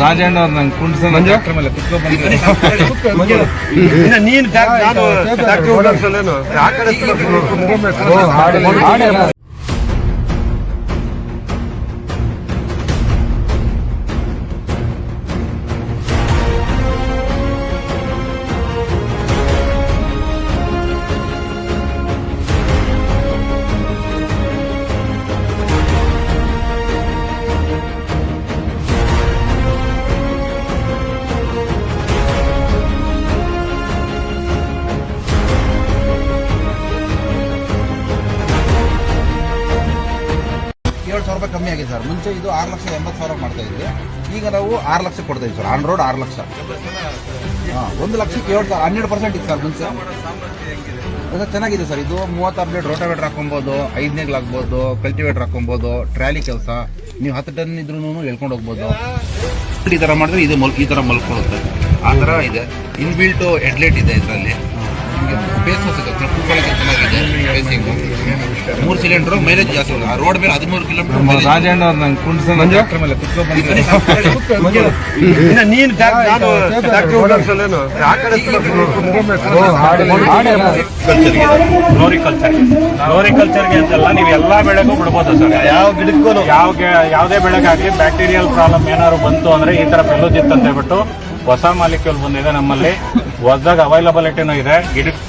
ರಾಜಣ್ಣ ಅವ್ರು ನಂಗೆ ಕುಂಡ್ಸ ಡಾಕ್ಟರ್ ಮೇಲೆ ನೀನ್ ಏಳು ಸಾವಿರ ರೂಪಾಯಿ ಕಮ್ಮಿ ಆಗಿದೆ ಸರ್. ಮುಂಚೆ ಇದು ಆರು ಲಕ್ಷ ಎಂಬತ್ತು ಸಾವಿರ ಮಾಡ್ತಾ ಇದ್ವಿ. ಈಗ ನಾವು ಆರು ಲಕ್ಷ ಕೊಡ್ತಾ ಇದ್ದೀವಿ ಸರ್. ಆನ್ ರೋಡ್ ಆರು ಲಕ್ಷ. ಒಂದು ಲಕ್ಷಕ್ಕೆ ಏಳು ಸಾವಿರ, ಹನ್ನೆರಡು ಪರ್ಸೆಂಟ್ ಇತ್ತು ಸರ್ ಮುಂಚೆ. ಅದು ಚೆನ್ನಾಗಿದೆ ಸರ್. ಇದು ಮೂವತ್ತು ಅಪ್ಡೇಟ್ ರೋಟಾವೇಟರ್ ಹಾಕೊಬೋದು ಐದನೇಗ್ಲು ಹಾಕ್ಬೋದು, ಕಲ್ಟಿವೇಟರ್ ಹಾಕೊಬೋದು ಟ್ರಾಲಿ ಕೆಲಸ. ನೀವು ಹತ್ತು ಟನ್ ಇದ್ರೂ ಎಳ್ಕೊಂಡು ಹೋಗ್ಬೋದು. ಈ ಥರ ಮಾಡಿದ್ರೆ ಇದು ಮಲ್, ಈ ಥರ ಮಲ್ಕೊಳುತ್ತೆ ಆ ಥರ ಇದೆ. ಇನ್ಬಿಲ್ಟು ಹೆಡ್ಲೈಟ್ ಇದೆ ಇದರಲ್ಲಿ. ಬೇಸ್ ಸಿಗುತ್ತೆ. ಚೆನ್ನಾಗಿದೆ. ಬೇಸಿಂಗು ಮೂರು ಸಿಲಿಂಡರ್ ಮೈಲೇಜ್ ಜಾಸ್ತಿ. ಆ ರೋಡ್ ಮೇಲೆ ಹದಿಮೂರು ಕಿಲೋಮೀಟರ್ ರಾಜಣ್ಣ ಅವ್ರು ನಂಗೆ ಇನ್ನ ನೀನ್ ಫ್ಲೋರಿಕಲ್ಚರ್ ಫ್ಲೋರಿಕಲ್ಚರ್ಗೆ ಅಂತಲ್ಲ ನೀವು ಎಲ್ಲಾ ಬೆಳೆಗೂ ಬಿಡ್ಬೋದು ಸರ್. ಯಾವ ಗಿಡಕ್ಕೂ ಯಾವ ಯಾವುದೇ ಬೆಳೆಗಾಗಲಿ ಬ್ಯಾಕ್ಟೀರಿಯಲ್ ಪ್ರಾಬ್ಲಮ್ ಏನಾದ್ರು ಬಂತು ಅಂದ್ರೆ ಈ ತರ ಫೆಲೋಜಿತ್ ಅಂತ ಹೇಳ್ಬಿಟ್ಟು ಹೊಸ ಮಾಲಿಕ್ಯೂಲ್ ಬಂದಿದೆ ನಮ್ಮಲ್ಲಿ. ಹೊಸದಾಗ ಅವೈಲಬಿಲಿಟಿನೂ ಇದೆ. ಗಿಡಕ್ಕೆ